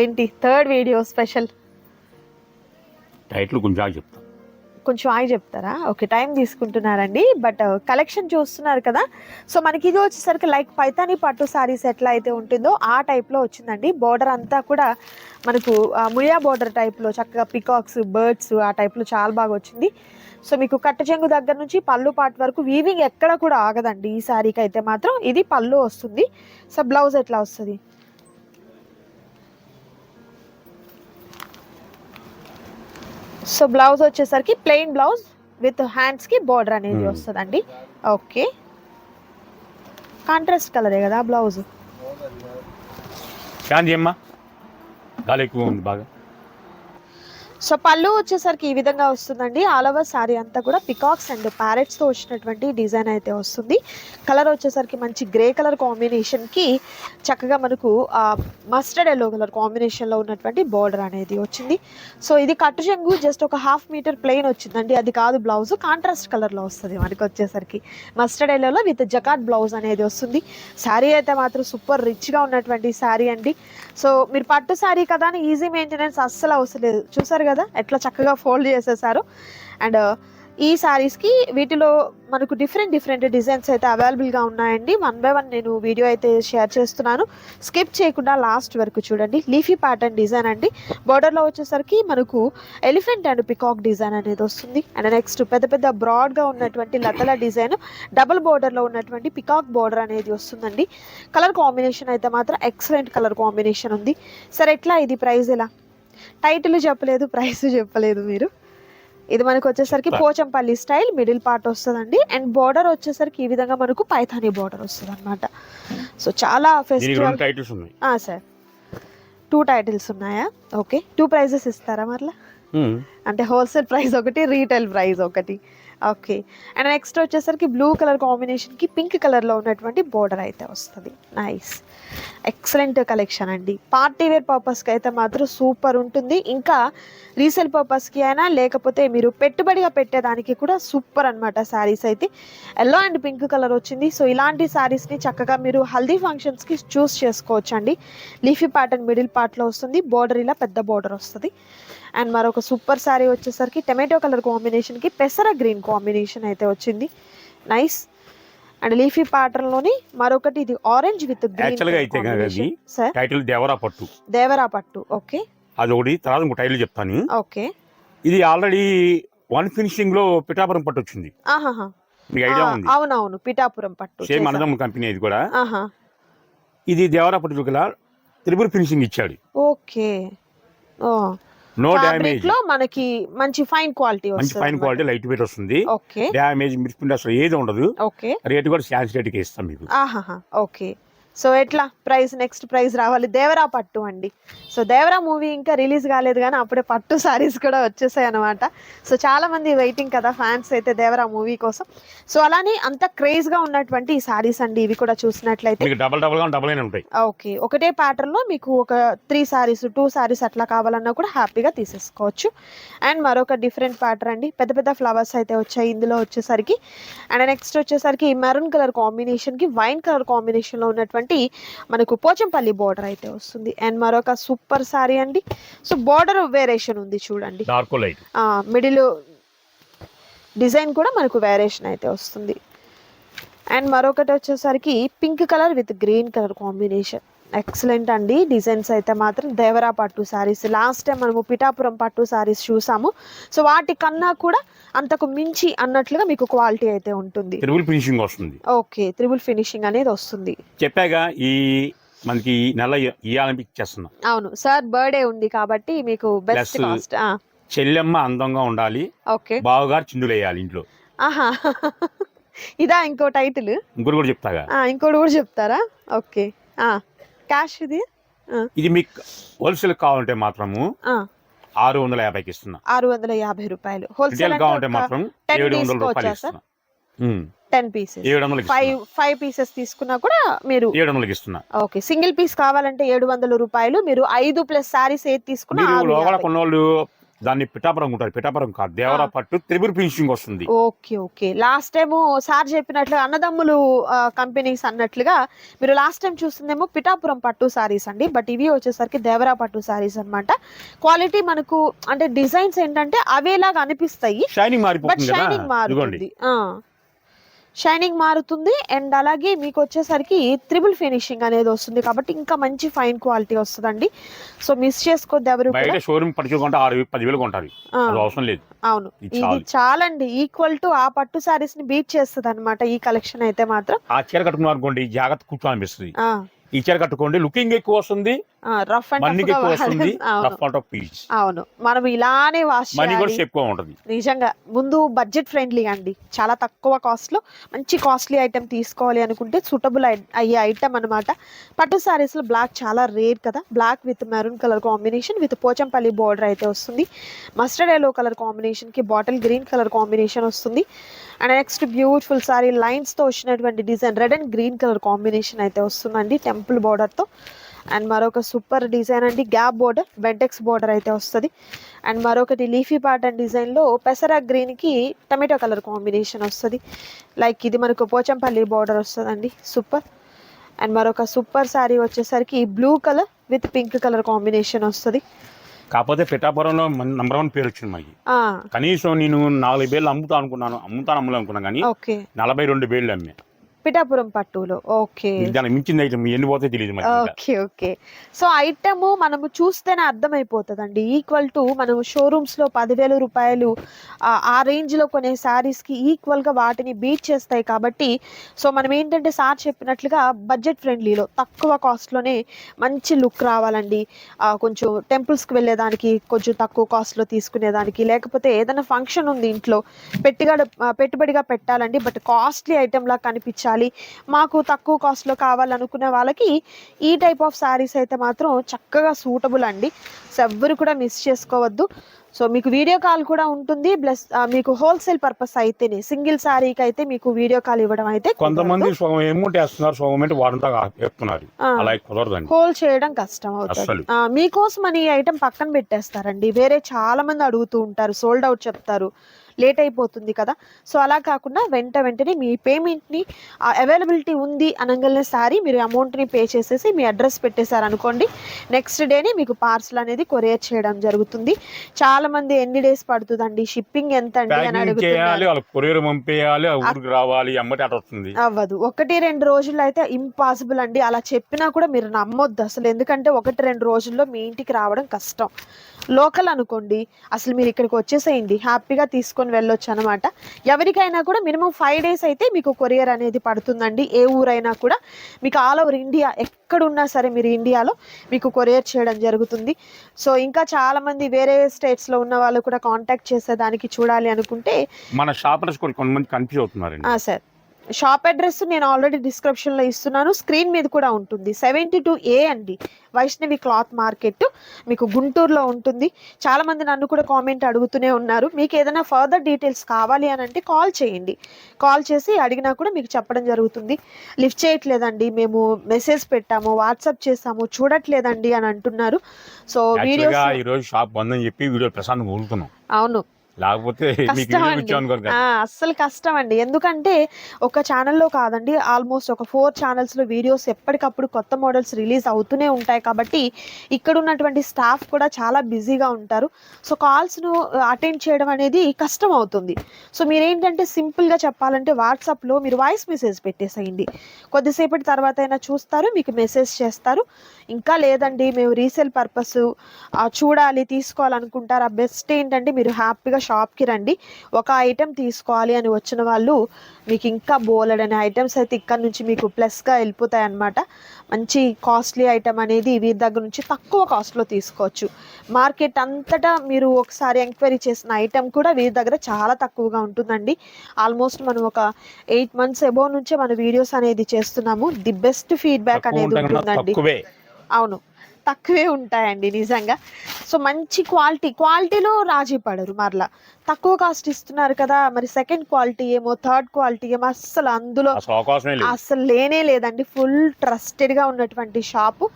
ఏంటి? Third video special title కొంచెం ఆగి చెప్తా. కొంచెం ఆగి చెప్తారా? ఓకే టైం తీసుకుంటున్నారండి. బట్ కలెక్షన్ చూస్తున్నారు కదా? సో మనకి ఇది వచ్చేసరికి లైక్ పైతాని పట్టు సారీస్ ఎట్లా అయితే ఉంటుందో ఆ టైప్లో వచ్చిందండి. బోర్డర్ అంతా కూడా మనకు ముయా బోర్డర్ టైప్లో చక్కగా పికాక్స్ బర్డ్స్ ఆ టైప్లో చాలా బాగా వచ్చింది. సో మీకు కట్ట చెంగు దగ్గర నుంచి పళ్ళు పాటు వరకు వీవింగ్ ఎక్కడ కూడా ఆగదండి ఈ శారీకి అయితే మాత్రం. ఇది పళ్ళు వస్తుంది. సో బ్లౌజ్ ఎట్లా వస్తుంది? సో బ్లౌజ్ వచ్చేసరికి ప్లెయిన్ బ్లౌజ్ విత్ హ్యాండ్స్కి బార్డర్ అనేది. వస్తుందండి. ఓకే కాంట్రాస్ట్ కలరే కదా బ్లౌజ్? శాంతి అమ్మా. గాలి ఎక్కువ ఉంది బాగా. సో పళ్ళు వచ్చేసరికి ఈ విధంగా వస్తుందండి. ఆల్ ఓవర్ శారీ అంతా కూడా పికాక్స్ అండ్ ప్యారెట్స్తో వచ్చినటువంటి డిజైన్ అయితే వస్తుంది. కలర్ వచ్చేసరికి మంచి గ్రే కలర్ కాంబినేషన్కి చక్కగా మనకు మస్టర్డ్ ఎల్లో కలర్ కాంబినేషన్లో ఉన్నటువంటి బార్డర్ అనేది వచ్చింది. సో ఇది కట్టు చెంగు జస్ట్ ఒక హాఫ్ మీటర్ ప్లెయిన్ వచ్చిందండి. అది కాదు బ్లౌజ్ కాంట్రాస్ట్ కలర్లో వస్తుంది మనకి వచ్చేసరికి. మస్టర్డ్ ఎల్లోలో విత్ జకాట్ బ్లౌజ్ అనేది వస్తుంది. శారీ అయితే మాత్రం సూపర్ రిచ్గా ఉన్నటువంటి శారీ అండి. సో మీరు పట్టు శారీ కదా అని ఈజీ మెయింటెనెన్స్ అస్సలు అవసరం లేదు. చూసారు కదా ఎట్లా చక్కగా ఫోల్డ్ చేసేసారు. అండ్ ఈ శారీస్కి వీటిలో మనకు డిఫరెంట్ డిఫరెంట్ డిజైన్స్ అయితే అవైలబుల్గా ఉన్నాయండి. వన్ బై వన్ నేను వీడియో అయితే షేర్ చేస్తున్నాను. స్కిప్ చేయకుండా లాస్ట్ వరకు చూడండి. లీఫీ ప్యాటర్న్ డిజైన్ అండి. బార్డర్లో వచ్చేసరికి మనకు ఎలిఫెంట్ అండ్ పికాక్ డిజైన్ అనేది వస్తుంది. అండ్ నెక్స్ట్ పెద్ద పెద్ద బ్రాడ్గా ఉన్నటువంటి లతల డిజైన్ డబుల్ బార్డర్లో ఉన్నటువంటి పికాక్ బార్డర్ అనేది వస్తుందండి. కలర్ కాంబినేషన్ అయితే మాత్రం ఎక్సలెంట్ కలర్ కాంబినేషన్ ఉంది. సరే ఎట్లా ఇది ప్రైస్ ఎలా? టైటిల్ చెప్పలేదు ప్రైస్ చెప్పలేదు మీరు. ఇది మనకు వచ్చేసరికి పోచంపల్లి స్టైల్ మిడిల్ పార్ట్ వస్తుందండి. అండ్ బార్డర్ వచ్చేసరికి ఈ విధంగా మనకు పైథానీ బార్డర్ వస్తుంది అనమాట సో చాలా ఫెస్టివల్ సార్ టూ టైటిల్స్ ఉన్నాయా. ఓకే టూ ప్రైజెస్ ఇస్తారా మరలా? ఉమ్. అంటే హోల్సేల్ ప్రైస్ ఒకటి రీటైల్ ప్రైస్ ఒకటి. ఓకే అండ్ నెక్స్ట్ వచ్చేసరికి బ్లూ కలర్ కాంబినేషన్కి పింక్ కలర్లో ఉన్నటువంటి బోర్డర్ అయితే వస్తుంది. నైస్ ఎక్సలెంట్ కలెక్షన్ అండి. పార్టీ వేర్ పర్పస్కి అయితే మాత్రం సూపర్ ఉంటుంది. ఇంకా రీసేల్ పర్పస్కి అయినా లేకపోతే మీరు పెట్టుబడిగా పెట్టేదానికి కూడా సూపర్ అనమాట శారీస్ అయితే. ఎల్లో అండ్ పింక్ కలర్ వచ్చింది. సో ఇలాంటి శారీస్ని చక్కగా మీరు హల్దీ ఫంక్షన్స్కి చూస్ చేసుకోవచ్చు అండి లీఫీ ప్యాటర్న్ మిడిల్ పార్ట్లో వస్తుంది. బోర్డర్ ఇలా పెద్ద బోర్డర్ వస్తుంది. అండ్ మరొక సూపర్ శారీ వచ్చేసరికి టమాటో కలర్ కాంబినేషన్కి పెసర గ్రీన్ కాంబినేషన్ అయితే వచ్చింది. నైస్ అండ్ లీఫీ లోని మరొకటి ఇది ఆరెంజ్ విత్ అయితే అది. టైటిల్ దేవరా పట్టు. దేవరా పట్టు. ఓకే అది ఒకటి తర్వాత ఇంకో టైటిల్ చెప్తాను. ఓకే ఇది ఆల్రెడీ వన్ ఫినిషింగ్లో పిఠాపురం పట్టు వచ్చింది. మీకు ఐడియా ఆ, ఉంది. అవునవును పిఠాపురం పట్టు. సేమ్ కంపెనీ ఇది కూడా. ఆహా. ఇది దేవరా పట్టు గల త్రిపుల్ ఫినిషింగ్ ఇచ్చాడు. ఓకే ఓ నో డ్యామేజ్లో మనకి మంచి ఫైన్ క్వాలిటీ మంచి ఫైన్ క్వాలిటీ లైట్ వెయిట్ వస్తుంది. ఓకే డ్యామేజ్ మిర్చిపిండి అసలు ఏది ఉండదు. ఓకే రేటు కూడా ఛాన్స్ రేటుకి ఇస్తాం మీకు. ఓకే సో ఎట్లా? ప్రైస్ నెక్స్ట్ ప్రైస్ రావాలి. దేవరా పట్టు అండి. సో దేవరా మూవీ ఇంకా రిలీజ్ కాలేదు కానీ అప్పుడే పట్టు సారీస్ కూడా వచ్చేసాయి అనమాట సో చాలా మంది వెయిటింగ్ కదా ఫ్యాన్స్ అయితే దేవరా మూవీ కోసం. సో అలానే అంత క్రేజ్గా ఉన్నటువంటి ఈ సారీస్ అండి ఇవి కూడా చూసినట్లయితే. డబల్ డబల్ డబల్ ఉంటాయి. ఓకే ఒకటే ప్యాటర్న్లో మీకు ఒక త్రీ సారీస్ టూ సారీస్ అట్లా కావాలన్నా కూడా హ్యాపీగా తీసేసుకోవచ్చు. అండ్ మరొక డిఫరెంట్ ప్యాటర్న్ అండి. పెద్ద పెద్ద ఫ్లవర్స్ అయితే వచ్చాయి ఇందులో వచ్చేసరికి. అండ్ నెక్స్ట్ వచ్చేసరికి మెరూన్ కలర్ కాంబినేషన్కి వైన్ కలర్ కాంబినేషన్లో ఉన్నటువంటి మనకు పోచంపల్లి బార్డర్ అయితే వస్తుంది. అండ్ మరొక సూపర్ సారీ అండి. సో బార్డర్ వేరియేషన్ ఉంది చూడండి. మిడిల్ డిజైన్ కూడా మనకు వేరియేషన్ అయితే వస్తుంది. అండ్ మరొకటి వచ్చేసరికి pink colour with green colour combination excellent అండి. డిజైన్స్ అయితే మాత్రం దేవరా పట్టు శారీస్ లాస్ట్ టైం మనము పిఠాపురం పట్టు శారీస్ చూసాము. సో వాటి కన్నా కూడా అంతకు మించి అన్నట్లుగా మీకు క్వాలిటీ అయితే ఉంటుంది. త్రిపుల్ ఫినిషింగ్ వస్తుంది. ఓకే త్రిబుల్ ఫినిషింగ్ అనేది వస్తుంది. చెప్పాగా ఈ మనకి ఈ నెల ఇవ్వాలని చేస్తున్నాం. అవును సార్ బర్త్డే ఉంది కాబట్టి మీకు బెస్ట్ కాస్ట్ చెల్లెమ్మ అందంగా ఉండాలి. ఓకే బావగారు చిందులు వేయాలి ఇంట్లో. ఆహా. ఇదా ఇంకో టైటిల్ ఇంకోటి కూడా చెప్తాగా. ఇంకోటి కూడా చెప్తారా? ఓకే క్యాష్ ఇది? ఇది మీకు హోల్సేల్ కావాలంటే మాత్రము ఆరు వందల యాభైకి ఇస్తున్నా. ఆరు వందల యాభై రూపాయలు. హోల్సేల్ కావాలంటే మాత్రం 10 ఏడు వందల రూపాయలు? ఇస్తున్నా. టెన్ పీసెస్ ఏడు వందలకి ఫైవ్ ఫైవ్ పీసెస్ తీసుకున్నా కూడా మీరు ఏడు వందలకి ఇస్తున్నా. ఓకే సింగిల్ పీస్ కావాలంటే ఏడు వందల రూపాయలు. మీరు ఐదు ప్లస్ సారీస్ ఏది తీసుకున్నా లోపల. కొన్నోళ్ళు దాన్ని పిఠాపురం ఉంటారు పిఠాపురం కాదు. దేవరా. పట్టు త్రిపుర ఫినిషింగ్ వస్తుంది. Okay okay. Last time sir చెప్పినట్లుగా అన్నదమ్ములు కంపెనీస్ అన్నట్లుగా మీరు లాస్ట్ టైం చూస్తుందేమో పిఠాపురం పట్టు సారీస్ అండి. బట్ ఇవి వచ్చేసరికి దేవరా పట్టు సారీస్ అన్నమాట. క్వాలిటీ మనకు అంటే డిజైన్స్ ఏంటంటే అవేలాగా అనిపిస్తాయి. షైనింగ్ బట్ మారిపోతుంది షైనింగ్ మారుతుంది. షైనింగ్ మారుతుంది అండ్ అలాగే మీకు వచ్చేసరికి త్రిబుల్ ఫినిషింగ్ అనేది వస్తుంది కాబట్టి ఇంకా మంచి ఫైన్ క్వాలిటీ వస్తుందండి. సో మిస్ ఎవరు. బయట షోరూమ్ పట్టుకుంటే ఆరు పదివేలు కొంటారు. అవసరం లేదు. అవును. ఇది ఇది చాలు. చాలండి. ఈక్వల్ టు ఆ పట్టు సారీస్ని బీట్ చేస్తుంది అనమాట ఈ కలెక్షన్ అయితే మాత్రం. ఆ చీర కట్టుకున్నారు అనుకోండి జాగ్రత్త కూర్చోనిపిస్తుంది ఈ చీర కట్టుకోండి. లుకింగ్ ఎక్కువ వస్తుంది. రఫ్ అండ్ ఎక్కువ వస్తుంది రఫ్ అండ్ పీచ్ అవును. మనం ఇలానే వాష్ మనీ కూడా ఎక్కువ ఉంటుంది. నిజంగా. ముందు బడ్జెట్ ఫ్రెండ్లీ అండి. చాలా తక్కువ కాస్ట్లో మంచి కాస్ట్లీ ఐటెం తీసుకోవాలి అనుకుంటే సూటబుల్ అయ్యే ఐటెం అన్నమాట. పట్టు సారీస్లో బ్లాక్ చాలా రేర్ కదా. Black with maroon colour combination with Pochampally border అయితే వస్తుంది. మస్టర్డ్ ఎల్లో కలర్ కాంబినేషన్కి బాటిల్ గ్రీన్ కలర్ కాంబినేషన్ వస్తుంది. అండ్ నెక్స్ట్ బ్యూటిఫుల్ సారీ లైన్స్తో వచ్చినటువంటి design red and green colour combination అయితే వస్తుందండి. టెంపుల్ బార్డర్తో. అండ్ మరొక సూపర్ డిజైన్ అండి గ్యాప్ బోర్డర్ బెంటెక్స్ బోర్డర్ అయితే వస్తుంది. అండ్ మరొకటి లీఫీ ప్యాటర్న్ డిజైన్లో పెసరా గ్రీన్కి టమాటో కలర్ కాంబినేషన్ వస్తుంది. లైక్ ఇది మనకు పోచంపల్లి బార్డర్ వస్తుందండి సూపర్. అండ్ మరొక సూపర్ శారీ వచ్చేసరికి blue colour with pink colour combination వస్తుంది. కాకపోతే పిఠాపురంలో నంబర్ వన్ పేరు వచ్చింది మాకు. కనీసం నేను నాలుగు వేలు అమ్ముతా అనుకున్నాను అమ్ముతాను అమ్ములు అనుకున్నాను కానీ ఓకే. నలభై రెండు వేలు అమ్మే. పిఠాపురం పట్టులో. ఓకే. దానికి మించింది అయితే ఎన్ని పోతే తెలియదు. Okay okay. సో ఐటమ్ మనము చూస్తేనే అర్థమైపోతుందండి. ఈక్వల్ టు మనం షోరూమ్స్లో పదివేల రూపాయలు ఆ- రేంజ్లో కొనే సారీస్కి ఈక్వల్గా వాటిని బీట్ చేస్తాయి కాబట్టి సో మనం ఏంటంటే సార్ చెప్పినట్లుగా బడ్జెట్ ఫ్రెండ్లీలో తక్కువ కాస్ట్లోనే మంచి లుక్ రావాలండి. కొంచెం టెంపుల్స్కి వెళ్ళేదానికి కొంచెం తక్కువ కాస్ట్లో తీసుకునేదానికి లేకపోతే ఏదైనా ఫంక్షన్ ఉంది ఇంట్లో పెట్టిగా పెట్టుబడిగా పెట్టాలండి బట్ కాస్ట్లీ ఐటెం లా కనిపించాలి మాకు తక్కువ కాస్ట్లో కావాలనుకునే వాళ్ళకి ఈ టైప్ ఆఫ్ శారీస్ అయితే మాత్రం చక్కగా సూటబుల్ అండి. సో ఎవ్వరు కూడా మిస్ చేసుకోవద్దు. సో మీకు వీడియో కాల్ కూడా ఉంటుంది. ప్లస్ మీకు హోల్సేల్ పర్పస్ అయితేనే సింగిల్ శారీకి అయితే మీకు వీడియో కాల్ ఇవ్వడం అయితే కొంతమంది హోల్డ్ చేయడం కష్టం అవుతుంది. మీకోసం అని ఐటమ్ పక్కన పెట్టేస్తారండి. వేరే చాలా మంది అడుగుతూ ఉంటారు సోల్డ్ అవుట్ చెప్తారు. లేట్ అయిపోతుంది కదా. సో అలా కాకుండా వెంట వెంటనే మీ పేమెంట్ని అవైలబిలిటీ ఉంది అనగానే సారీ మీరు అమౌంట్ని పే చేసేసి మీ అడ్రస్ పెట్టేశారు అనుకోండి నెక్స్ట్ డేనే మీకు పార్సల్ అనేది కొరియర్ చేయడం జరుగుతుంది. చాలా మంది ఎన్ని డేస్ పడుతుందండి? షిప్పింగ్ ఎంత అండి అని ప్యాకింగ్ చేయాలి అడుగుతున్నారు వాళ్ళకి కొరియర్ పంపేయాలి ఆ ఊరికి రావాలి అమ్మటి అటు వస్తుంది. అవ్వదు. ఒకటి రెండు రోజుల్లో అయితే ఇంపాసిబుల్ అండి. అలా చెప్పినా కూడా మీరు నమ్మొద్దు అసలు. ఎందుకంటే ఒకటి రెండు రోజుల్లో మీ ఇంటికి రావడం కష్టం. లోకల్ అనుకోండి అసలు మీరు ఇక్కడికి వచ్చేసేయండి హ్యాపీగా తీసుకొని వెళ్ళొచ్చు అనమాట ఎవరికైనా కూడా మినిమం ఫైవ్ డేస్ అయితే మీకు కొరియర్ అనేది పడుతుందండి. ఏ ఊరైనా కూడా మీకు ఆల్ ఓవర్ ఇండియా ఎక్కడున్నా సరే మీరు ఇండియాలో మీకు కొరియర్ చేయడం జరుగుతుంది. సో ఇంకా చాలా మంది వేరే స్టేట్స్లో ఉన్న వాళ్ళు కూడా కాంటాక్ట్ చేసేదానికి చూడాలి అనుకుంటే మన షాప్ అడ్రస్ కూడా కొంతమంది కన్ఫ్యూజ్ అవుతున్నారండి. ఆ, సార్. షాప్ అడ్రస్ నేను ఆల్రెడీ డిస్క్రిప్షన్లో ఇస్తున్నాను. స్క్రీన్ మీద కూడా ఉంటుంది. సెవెంటీ టూ ఏ అండి. Vaishnavi cloth market. మీకు గుంటూరులో ఉంటుంది. చాలా మంది నన్ను కూడా కామెంట్ అడుగుతూనే ఉన్నారు. మీకు ఏదైనా ఫర్దర్ డీటెయిల్స్ కావాలి అని అంటే కాల్ చేయండి. కాల్ చేసి అడిగినా కూడా మీకు చెప్పడం జరుగుతుంది. లిఫ్ట్ చేయట్లేదండి. మేము మెసేజ్ పెట్టాము. వాట్సాప్ చేసాము. చూడట్లేదండి అని అంటున్నారు. సో రోజు షాప్ బంద్ అని చెప్పి వీడియో ప్రశాంతం అవును. లేకపోతే అస్సలు కష్టం అండి. ఎందుకంటే ఒక ఛానల్లో కాదండి ఆల్మోస్ట్ ఒక ఫోర్ ఛానల్స్లో వీడియోస్ ఎప్పటికప్పుడు కొత్త మోడల్స్ రిలీజ్ అవుతూనే ఉంటాయి కాబట్టి ఇక్కడ ఉన్నటువంటి స్టాఫ్ కూడా చాలా బిజీగా ఉంటారు. సో కాల్స్ను అటెండ్ చేయడం అనేది కష్టం అవుతుంది. సో మీరేంటంటే సింపుల్గా చెప్పాలంటే వాట్సాప్లో మీరు వాయిస్ మెసేజ్ పెట్టేసేయండి. కొద్దిసేపటి తర్వాత అయినా చూస్తారు మీకు మెసేజ్ చేస్తారు. ఇంకా లేదండి మేము రీసేల్ పర్పస్ చూడాలి తీసుకోవాలనుకుంటారు. ఆ బెస్ట్ ఏంటంటే మీరు హ్యాపీగా షాప్కి రండి. ఒక ఐటెం తీసుకోవాలి అని వచ్చిన వాళ్ళు మీకు ఇంకా బోలెడని ఐటమ్స్ అయితే ఇక్కడ నుంచి మీకు ప్లస్గా వెళ్ళిపోతాయి అన్నమాట మంచి కాస్ట్లీ ఐటమ్ అనేది వీరి దగ్గర నుంచి తక్కువ కాస్ట్లో తీసుకోవచ్చు. మార్కెట్ అంతటా మీరు ఒకసారి ఎంక్వైరీ చేసిన ఐటెం కూడా వీరి దగ్గర చాలా తక్కువగా ఉంటుందండి. ఆల్మోస్ట్ మనం ఒక ఎయిట్ మంత్స్ ఎబో నుంచే మన వీడియోస్ అనేది చేస్తున్నాము. ది బెస్ట్ ఫీడ్బ్యాక్ అనేది ఉంటుందండి. అవును. తక్కువే ఉంటాయండి నిజంగా. సో మంచి క్వాలిటీ క్వాలిటీలో రాజీ పడరు మరలా. తక్కువ కాస్ట్ ఇస్తున్నారు కదా మరి సెకండ్ క్వాలిటీ ఏమో థర్డ్ క్వాలిటీ ఏమో అస్సలు అందులో అసలు లేనే లేదండి. ఫుల్ ట్రస్టెడ్గా ఉన్నటువంటి షాపు.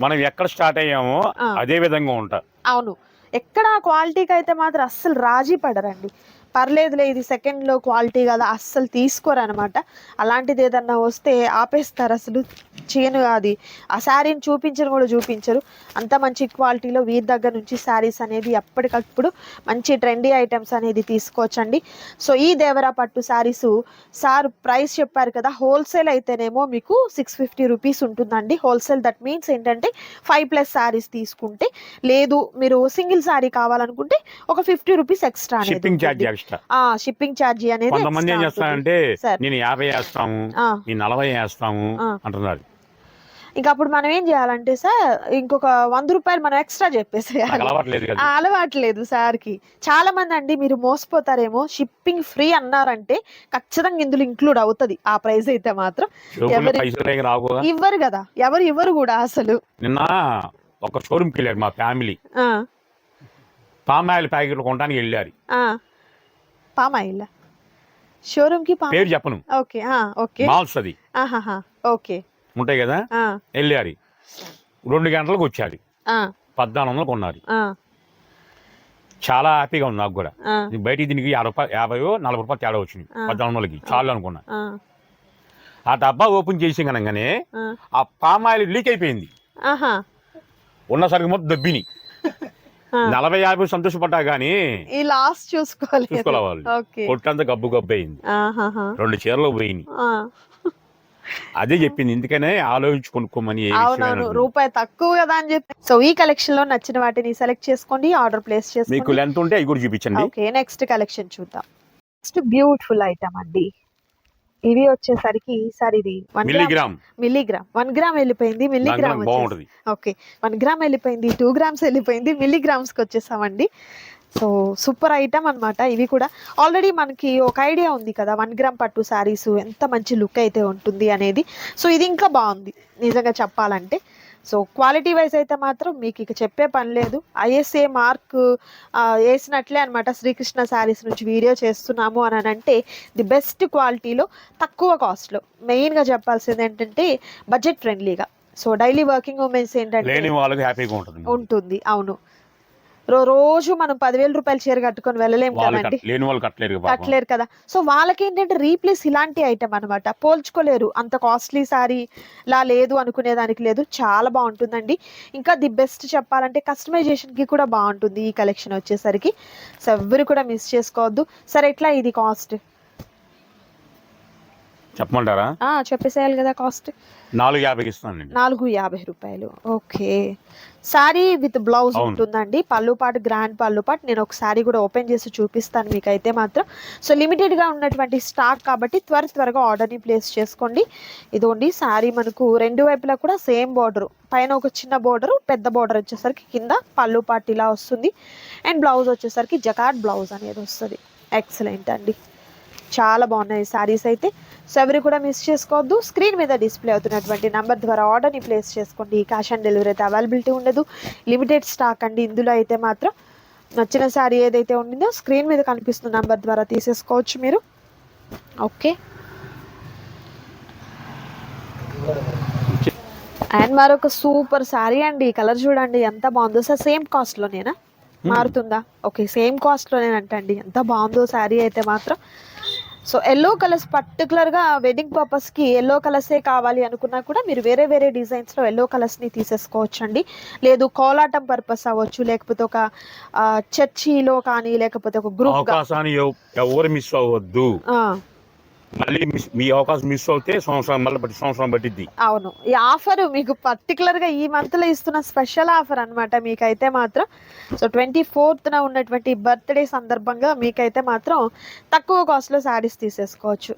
మనం ఎక్కడ స్టార్ట్ అయ్యామో. అదే విధంగా ఉంటా. అవును. ఎక్కడ క్వాలిటీకి అయితే మాత్రం అస్సలు రాజీ పడరండి. పర్లేదులే ఇది సెకండ్లో క్వాలిటీ కదా అస్సలు తీసుకోరు అనమాట అలాంటిది ఏదన్నా వస్తే ఆపేస్తారు అసలు చేయను అది. ఆ శారీని చూపించరు కూడా చూపించరు. అంత మంచి క్వాలిటీలో వీరి దగ్గర నుంచి శారీస్ అనేది ఎప్పటికప్పుడు మంచి ట్రెండీ ఐటమ్స్ అనేది తీసుకోవచ్చండి. సో ఈ దేవరా పట్టు శారీస్ సార్ ప్రైస్ చెప్పారు కదా హోల్సేల్ అయితేనేమో మీకు సిక్స్ ఫిఫ్టీ రూపీస్ ఉంటుందండి. హోల్సేల్ దట్ మీన్స్ ఏంటంటే ఫైవ్ ప్లస్ శారీస్ తీసుకుంటే లేదు మీరు సింగిల్ శారీ కావాలనుకుంటే ఒక fifty rupees extra shipping charge extra shipping charge అనేది కొంతమంది ఏం. చేస్తారంటే సార్. నేను యాభై వేస్తాము నేను నలభై వేస్తాము. అంటున్నారు. ఇంకా అప్పుడు మనం ఏం చేయాలంటే సార్ ఇంకొక వంద రూపాయలు మనం ఎక్స్ట్రా నాకు చెప్పేసేయాలి అలవాట్లేదు అలవాట్లేదు సార్కి. చాలా మంది అండి మీరు మోసపోతారేమో షిప్పింగ్ ఫ్రీ అన్నారంటే ఖచ్చితంగా ఇందులో ఇంక్లూడ్ అవుతుంది. ఆ ప్రైస్ అయితే మాత్రం. ఎవరి- ఇవ్వరు కదా. ఎవరు ఇవ్వరు కూడా అసలు. నిన్న ఒక షోరూమ్కి వెళ్ళారు మా ఫ్యామిలీ. పామ్ ఆయిల్ ప్యాకెట్లు కొనడానికి వెళ్ళారు. ఆ. పామాయిల్. షోరూమ్కి పామ్ పేరు చెప్పను. ఓకే ఆ, ఓకే. మాల్స్ అది. ఓకే. ఉంటాయి కదా? వెళ్ళారు రెండు గంటలకు వచ్చారు. ఆ, పద్నాలుగు వందలు కొన్నారు. ఆ, చాలా హ్యాపీగా ఉంది నాకు కూడా. బయటికి దీనికి యాభై రూపాయలు యాభై నలభై రూపాయలు తేడా వచ్చింది. పద్నాలుగు వందలకి. చాలు అనుకున్నా. ఆ, డబ్బా ఓపెన్ చేసి కనగానే ఆ. పామ్ ఆయిల్ లీక్ అయిపోయింది. ఆహా. ఉన్న సరికి మొత్తం దబ్బిని. నలభై యాభై సంతోషపడ్డా కానీ ఈ లాస్ట్ వాళ్ళు. ఓకే. కొట్టంతా గబ్బు గబ్బు అయింది. రెండు చీరలు పోయినాయి. అదే చెప్పింది. ఎందుకనే ఆలోచించి కొనుక్కోమని అవునవును. రూపాయి తక్కువ కదా అని చెప్పి. సో ఈ కలెక్షన్లో నచ్చిన వాటిని సెలెక్ట్ చేసుకోండి ఆర్డర్ ప్లేస్ మీకు చేసుకోండి లెంత్ ఉంటే అవి కూడా చూపించండి. ఓకే నెక్స్ట్ కలెక్షన్ చూద్దాం. నెక్స్ట్ బ్యూటిఫుల్ ఐటమ్ అండి. ఇవి వచ్చేసరికి సార్ ఇది one gram milligram. Milligram. One gram వెళ్ళిపోయింది మిల్లీగ్రామ్ బాగుంటది. ఓకే. వన్ గ్రామ్ వెళ్ళిపోయింది టూ గ్రామ్స్ వెళ్ళిపోయింది మిల్లీగ్రామ్స్కి వచ్చేసామండి. సో సూపర్ ఐటమ్ అన్నమాట. ఇవి కూడా ఆల్రెడీ మనకి ఒక ఐడియా ఉంది కదా వన్ గ్రామ్ పట్టు శారీస్ ఎంత మంచి లుక్ అయితే ఉంటుంది అనేది. సో ఇది ఇంకా బాగుంది నిజంగా చెప్పాలంటే. సో క్వాలిటీ వైజ్ అయితే మాత్రం మీకు ఇక చెప్పే పని లేదు. ఐఎస్ఏ మార్క్ వేసినట్లే అనమాట శ్రీకృష్ణ శారీస్ నుంచి వీడియో చేస్తున్నాము అని అంటే ది బెస్ట్ క్వాలిటీలో తక్కువ కాస్ట్లో. మెయిన్గా చెప్పాల్సింది ఏంటంటే బడ్జెట్ ఫ్రెండ్లీగా. సో డైలీ వర్కింగ్ ఉమెన్స్ ఏంటంటే ఉంటుంది. ఉంటుంది. అవును. రోజు మనం పదివేల రూపాయలు చీర కట్టుకొని వెళ్ళలేం వాళ్ళు కదండి. కట్- లేని వాళ్ళు కట్టలేరు కదా. సో వాళ్ళకి ఏంటంటే రీప్లేస్ ఇలాంటి ఐటమ్ అనమాట పోల్చుకోలేరు. అంత కాస్ట్లీ సారీ లా లేదు అనుకునే దానికి లేదు. చాలా బాగుంటుందండి. ఇంకా ది బెస్ట్ చెప్పాలంటే కస్టమైజేషన్కి కూడా బాగుంటుంది ఈ కలెక్షన్ వచ్చేసరికి. సో ఎవ్వరు కూడా మిస్ చేసుకోవద్దు. సరే ఎట్లా ఇది కాస్ట్ చెప్పమంటారా? చెప్పేసేయాలి కదా కాస్ట్ నాలుగు యాభైకి ఇస్తానండి నాలుగు యాభై రూపాయలు. ఓకే. Sari with blouse. ఉంటుందండి. పళ్ళు పాటు గ్రాండ్ పళ్ళు పాటు నేను ఒక శారీ కూడా ఓపెన్ చేసి చూపిస్తాను మీకైతే మాత్రం. సో లిమిటెడ్గా ఉన్నటువంటి స్టాక్ కాబట్టి త్వర త్వరగా ఆర్డర్ని ప్లేస్ చేసుకోండి. ఇదిగోండి శారీ మనకు రెండు వైపులా కూడా సేమ్ బార్డర్ పైన ఒక చిన్న బార్డర్ పెద్ద బార్డర్ వచ్చేసరికి కింద పళ్ళు పాటు ఇలా వస్తుంది. అండ్ బ్లౌజ్ వచ్చేసరికి జకాట్ బ్లౌజ్ అనేది వస్తుంది. ఎక్సలెంట్ అండి. చాలా బాగున్నాయి శారీస్ అయితే. సో ఎవరు కూడా మిస్ చేసుకోవద్దు. స్క్రీన్ మీద డిస్ప్లే అవుతున్నటువంటి నంబర్ ద్వారా ఆర్డర్ని ప్లేస్ చేసుకోండి. క్యాష్ ఆన్ డెలివరీ అయితే అవైలబిలిటీ ఉండదు. లిమిటెడ్ స్టాక్ అండి. ఇందులో అయితే మాత్రం నచ్చిన శారీ ఏదైతే ఉండిందో స్క్రీన్ మీద కనిపిస్తున్న నంబర్ ద్వారా తీసేసుకోవచ్చు మీరు. ఓకే అండ్ మరొక సూపర్ శారీ అండి. ఈ కలర్ చూడండి. ఎంత బాగుందో. సార్ సేమ్ కాస్ట్లోనేనా మారుతుందా? ఓకే సేమ్ కాస్ట్లోనేనంటండి ఎంత బాగుందో శారీ అయితే మాత్రం. సో ఎల్లో కలర్స్ పర్టికులర్గా వెడ్డింగ్ పర్పస్కి ఎల్లో కలర్సే కావాలి అనుకున్నా కూడా మీరు వేరే వేరే డిజైన్స్లో ఎల్లో కలర్స్ని తీసేసుకోవచ్చు అండి లేదు కోలాటం పర్పస్ అవ్వచ్చు లేకపోతే ఒక చర్చిలో కానీ లేకపోతే ఒక ఎవ- ఎవరు మిస్ అవ్వద్దు. మళ్ళీ మిస్ మీ అవకాశం మిస్ అవుతే సంవత్సరం మళ్ళీ బట్టి సంవత్సరం పట్టిద్ది. అవును. ఈ ఆఫర్ మీకు పర్టికులర్గా ఈ మంత్లో ఇస్తున్న స్పెషల్ ఆఫర్ అనమాట మీకైతే మాత్రం. సో ట్వంటీ ఫోర్త్న ఉన్నటువంటి బర్త్డే సందర్భంగా మీకైతే మాత్రం తక్కువ కాస్ట్లో శారీస్ తీసేసుకోవచ్చు.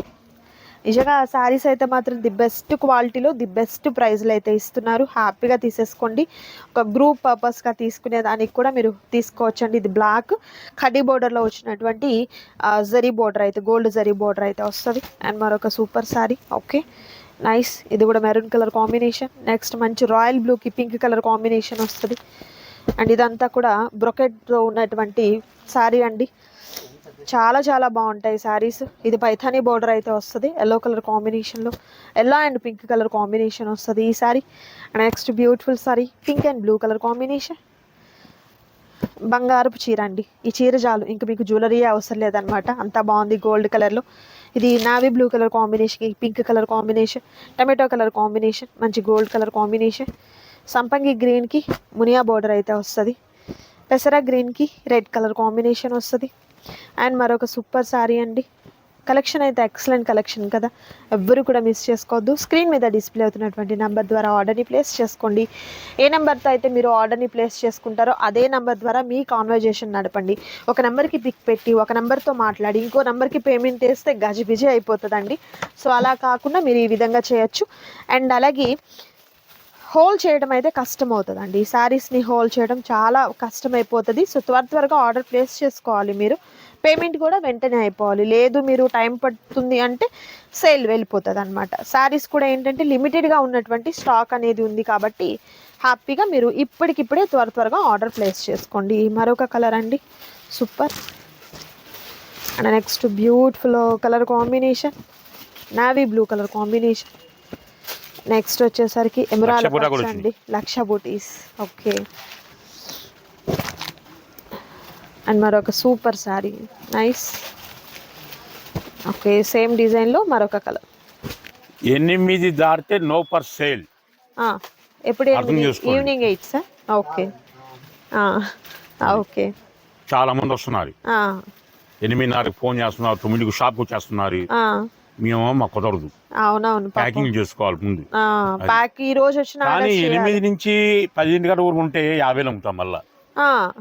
నిజంగా శారీస్ అయితే మాత్రం ది బెస్ట్ క్వాలిటీలో ది బెస్ట్ ప్రైజ్లు అయితే ఇస్తున్నారు. హ్యాపీగా తీసేసుకోండి. ఒక గ్రూప్ పర్పస్గా తీసుకునే దానికి కూడా మీరు తీసుకోవచ్చండి. ఇది బ్లాక్ కడ్డీ బోర్డర్లో వచ్చినటువంటి జరీ బోర్డర్ అయితే గోల్డ్ జరీ బోర్డర్ అయితే వస్తుంది. అండ్ మరొక సూపర్ శారీ ఓకే నైస్ ఇది కూడా మెరూన్ కలర్ కాంబినేషన్ నెక్స్ట్ మంచి రాయల్ బ్లూకి పింక్ కలర్ కాంబినేషన్ వస్తుంది. అండ్ ఇదంతా కూడా బ్రొకెట్తో ఉన్నటువంటి శారీ అండి. చాలా చాలా బాగుంటాయి శారీస్. ఇది పైథానీ బోర్డర్ అయితే వస్తుంది. ఎల్లో కలర్ కాంబినేషన్లో yellow and pink colour combination వస్తుంది ఈ sari. Next beautiful sari. Pink and blue colour combination బంగారపు చీర అండి. ఈ చీర చాలు. ఇంక మీకు జ్యువెలరీ అవసరం లేదనమాట. అంతా బాగుంది గోల్డ్ కలర్లో ఇది navy blue colour combination pink colour combination tomato colour combination మంచి గోల్డ్ కలర్ కాంబినేషన్ సంపంగి గ్రీన్కి మునియా బోర్డర్ అయితే వస్తుంది. పెసరా గ్రీన్కి రెడ్ కలర్ కాంబినేషన్ వస్తుంది. అండ్ మరొక సూపర్ శారీ అండి. కలెక్షన్ అయితే ఎక్సలెంట్ కలెక్షన్ కదా. ఎవ్వరు కూడా మిస్ చేసుకోవద్దు. స్క్రీన్ మీద డిస్ప్లే అవుతున్నటువంటి నెంబర్ ద్వారా ఆర్డర్ని ప్లేస్ చేసుకోండి. ఏ నెంబర్తో అయితే మీరు ఆర్డర్ని ప్లేస్ చేసుకుంటారో అదే నెంబర్ ద్వారా మీ కాన్వర్జేషన్ నడపండి. ఒక నెంబర్కి పిక్ పెట్టి ఒక నెంబర్తో మాట్లాడి ఇంకో నెంబర్కి పేమెంట్ చేస్తే గజిబిజి అయిపోతుందండి. సో అలా కాకుండా మీరు ఈ విధంగా చేయొచ్చు. అండ్ అలాగే హోల్డ్ చేయడం అయితే కష్టం అవుతుందండి ఈ శారీస్ని హోల్డ్ చేయడం చాలా కష్టం అయిపోతుంది సో త్వర త్వరగా ఆర్డర్ ప్లేస్ చేసుకోవాలి మీరు. పేమెంట్ కూడా వెంటనే అయిపోవాలి. లేదు మీరు టైం పడుతుంది అంటే సేల్ వెళ్ళిపోతుంది అనమాట శారీస్ కూడా ఏంటంటే లిమిటెడ్గా ఉన్నటువంటి స్టాక్ అనేది ఉంది కాబట్టి హ్యాపీగా మీరు ఇప్పటికిప్పుడే త్వర త్వరగా ఆర్డర్ ప్లేస్ చేసుకోండి. మరొక కలర్ అండి. Super. And next beautiful colour combination. Navy blue colour combination. Next వచ్చేసరికి ఎమరాల్ అండి. లక్ష బూటీస్. ఓకే. అండ్ మరొక super sari. Nice. Okay same డిజైన్లో మరొక కలర్. ఎనిమిది దాటితే నో పర్ సేల్. ఎప్పుడు. Evening eight sir? Okay. Okay. చాలా మంది వస్తున్నారు. ఎనిమిదిన్నరకి ఫోన్ చేస్తున్నారు తొమ్మిదికి షాప్కి వచ్చేస్తున్నారు. మేము మాకు కుదరదు. అవునవును. ప్యాకింగ్ చేసుకోవాలి ముందు. ప్యాక్ ఈ రోజు వచ్చిన కానీ. ఎనిమిది నుంచి పదిహేను గంటల వరకు ఉంటే యాభై అమ్ముతాం మళ్ళా.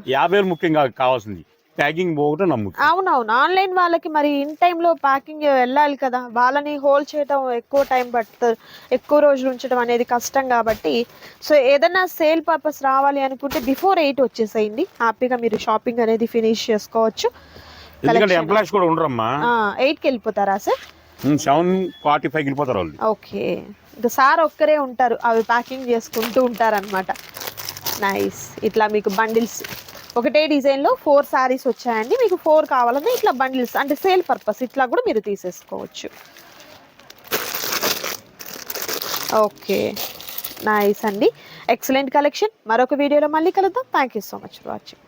యాభై ముఖ్యంగా కావాల్సింది. ప్యాకింగ్ పోగొట్టే నమ్ముతాం. అవునవును. ఆన్లైన్ వాళ్ళకి మరి ఇన్ టైంలో ప్యాకింగ్ వెళ్ళాలి కదా. వాళ్ళని హోల్డ్ చేయడం ఎక్కువ టైం పడుతుంది. ఎక్కువ రోజులు ఉంచడం అనేది కష్టం కాబట్టి. సో ఏదైనా సేల్ పర్పస్ రావాలి అనుకుంటే బిఫోర్ ఎయిట్ వచ్చేసేయండి. హ్యాపీగా మీరు షాపింగ్ అనేది ఫినిష్ చేసుకోవచ్చు. ఎందుకంటే ఎంప్లాయీస్ కూడా ఉండరమ్మా. ఎయిట్కి వెళ్ళిపోతారా సార్? సెవెన్ ఫార్టీ ఫైవ్ వెళ్ళిపోతారు వాళ్ళు. ఓకే. ఇంకా సార్ ఒక్కరే ఉంటారు. అవి ప్యాకింగ్ చేసుకుంటూ ఉంటారనమాట నైస్ ఇట్లా మీకు బండిల్స్ ఒకటే డిజైన్లో ఫోర్ శారీస్ వచ్చాయండి. మీకు ఫోర్ కావాలంటే ఇట్లా బండిల్స్ అంటే సేల్ పర్పస్ ఇట్లా కూడా మీరు తీసేసుకోవచ్చు. ఓకే. నైస్ అండి. ఎక్సలెంట్ కలెక్షన్ మరొక వీడియోలో మళ్ళీ కలుద్దాం. Thank you so much for watching